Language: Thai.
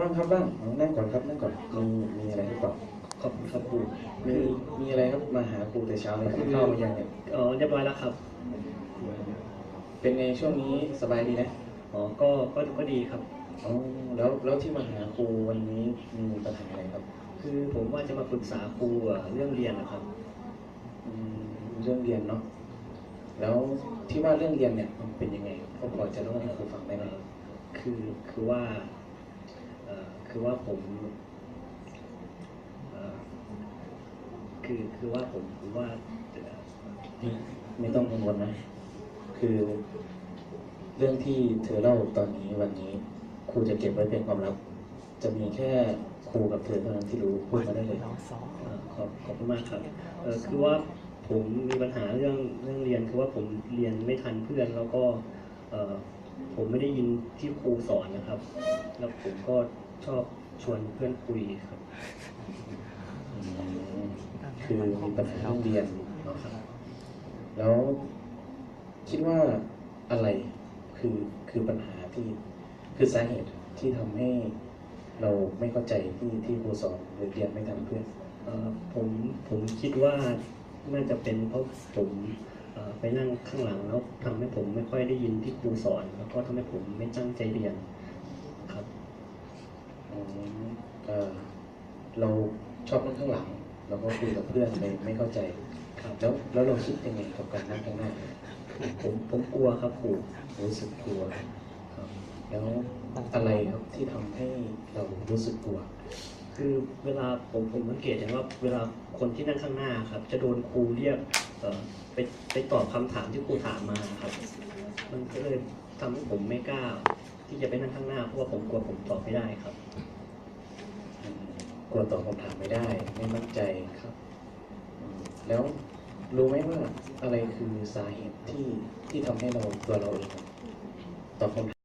บ้างครับบ้างเอานั่งก่อนครับนั่งก่อนมีมีอะไรหรือเปล่าขอบคุณครับครูมีมีอะไรครับมาหาครูแต่เช้าเลยเข้ามายังเนี่ยเออเรียบร้อยแล้วครับ เป็นไงช่วงนี้สบายดีนะอ๋อก็ก็ก็ดีครับอ๋อแล้วแล้วที่มาหาครูวันนี้มีปัญหาอะไรครับ คือผมว่าจะมาปรึกษาครูอะเรื่องเรียนนะครับอืมเรื่องเรียนเนาะแล้วที่ว่าเรื่องเรียนเนี่ยมันเป็นยังไงก็พอจะเล่าให้ครูฟังได้ไหมคือคือว่าเอ่อ คือว่าผมคือคือว่าผมผมว่าไม่ต้องกังวลนะ คือเรื่องที่เธอเล่าตอนนี้วันนี้ครูจะเก็บไว้เป็นความลับ จะมีแค่ครูกับเธอเท่านั้นที่รู้พูดมาได้เลยขอบขอบคุณมากครับคือว่าผมมีปัญหาเรื่องเรื่องเรียนคือว่าผมเรียนไม่ทันเพื่อนแล้วก็ ผมไม่ได้ยินที่ครูสอนนะครับ แล้วผมก็ชอบชวนเพื่อนคุยครับอืมคือมีปัญหาเรื่องเรียนเนาะแล้วคิดว่าอะไรคือคือปัญหาที่คือสาเหตุที่ทำให้เราไม่เข้าใจที่ที่ครูสอนหรือเรียนไม่ทันเพื่อน เอ่อผมผมคิดว่าน่าจะเป็นเพราะผม ไปนั่งข้างหลังแล้วทำให้ผมไม่ค่อยได้ยินที่ครูสอน แล้วก็ทำให้ผมไม่ตั้งใจเรียนครับเราชอบนั่งข้างหลังเราก็คุยกับเพื่อนเลยไม่เข้าใจครับแล้วแล้วเราคิดยังไงกับการนั่งข้างหน้าผมผมกลัวครับครูรู้สึกกลัวครับแล้วอะไรครับที่ทำให้เรารู้สึกกลัว คือเวลาผมผมสังเกตเห็นว่าเวลาคนที่นั่งข้างหน้าครับ จะโดนครูเรียกเอ่อ ไปไปตอบคำถามที่ครูถามมาครับ มันก็เลยทำให้ผมไม่กล้า ที่จะไปนั่งข้างหน้าเพราะว่าผมกลัวผมตอบไม่ได้ครับกลัวตอบคำถามไม่ได้ไม่มั่นใจครับ แล้วรู้ไหมว่าอะไรคือสาเหตุที่ที่ทำให้เราตัวเราเองตอบคำถาม